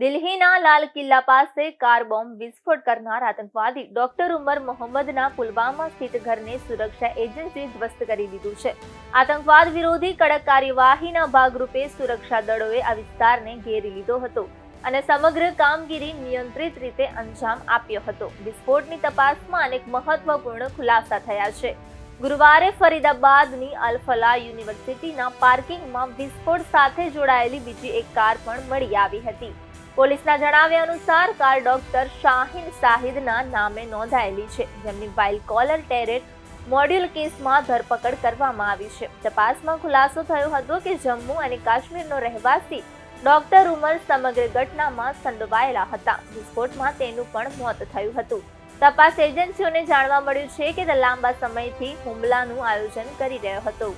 દિલ્હીના લાલ કિલ્લા પાસે car bomb વિસ્ફોટ કરનાર આતંકવાદી ડોક્ટર ઉમર મોહમ્મદના પુલવામા સ્થિત ઘરને સુરક્ષા એજન્સી ધ્વસ્ત કરી દીધું છે. આતંકવાદ વિરોધી કડક કાર્યવાહીના ભાગરૂપે સુરક્ષા દળોએ આ વિસ્તારને ઘેરી લીધો હતો અને સમગ્ર કામગીરી નિયંત્રિત રીતે અંજામ આપ્યો હતો. વિસ્ફોટની તપાસમાં અનેક મહત્વપૂર્ણ ખુલાસા થયા છે. ગુરુવારે ફરીદાબાદની અલફલા યુનિવર્સિટીના પાર્કિંગમાં વિસ્ફોટ સાથે જોડાયેલી બીજી એક કાર પણ મળી આવી હતી. પોલીસના જણાવ્યા અનુસાર કાર ડોક્ટર શાહીન સાહિદના નામે નોંધાયેલી છે. જેમની વાઇલ કોલર ટેરેટ મોડ્યુલ કેસમાં ધરપકડ કરવામાં આવી છે. તપાસમાં ખુલાસો થયો હતો કે જમ્મુ અને કાશ્મીરનો રહેવાસી ડોક્ટર ઉમર સમગ્ર ઘટનામાં સંડોવાયેલા હતા. વિસ્ફોટમાં તેનું પણ મોત થયું હતું. તપાસ એજન્સીઓને જાણવા મળ્યું છે કે તે લાંબા સમયથી હુમલાનું આયોજન કરી રહ્યો હતો.